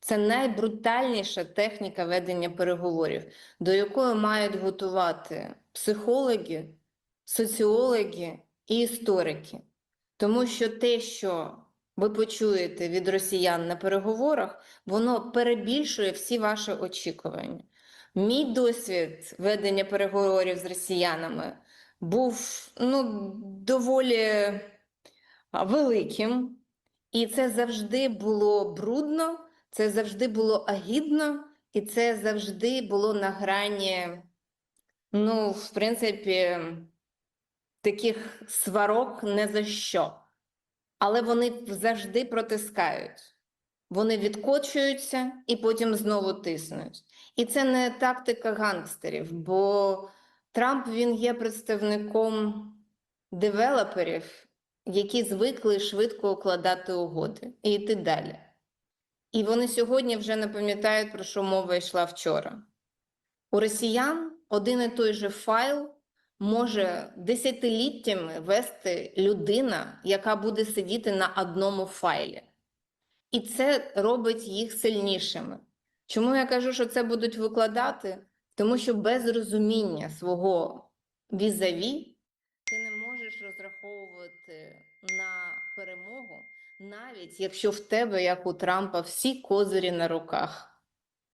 Це найбрутальніша техніка ведення переговорів, до якої мають готувати психологи, соціологи і історики. Тому що те, що ви почуєте від росіян на переговорах, воно перебільшує всі ваші очікування. Мій досвід ведення переговорів з росіянами був ну, доволі великим, і це завжди було брудно, це завжди було агідно, і це завжди було на грані, ну, в принципі, таких сварок не за що. Але вони завжди протискають. Вони відкочуються і потім знову тиснуть. І це не тактика гангстерів, бо Трамп він є представником девелоперів, які звикли швидко укладати угоди і йти далі. І вони сьогодні вже не пам'ятають, про що мова йшла вчора. У росіян один і той же файл може десятиліттями вести людина, яка буде сидіти на одному файлі. І це робить їх сильнішими. Чому я кажу, що це будуть викладати? Тому що без розуміння свого візаві розраховувати на перемогу, навіть якщо в тебе, як у Трампа, всі козирі на руках.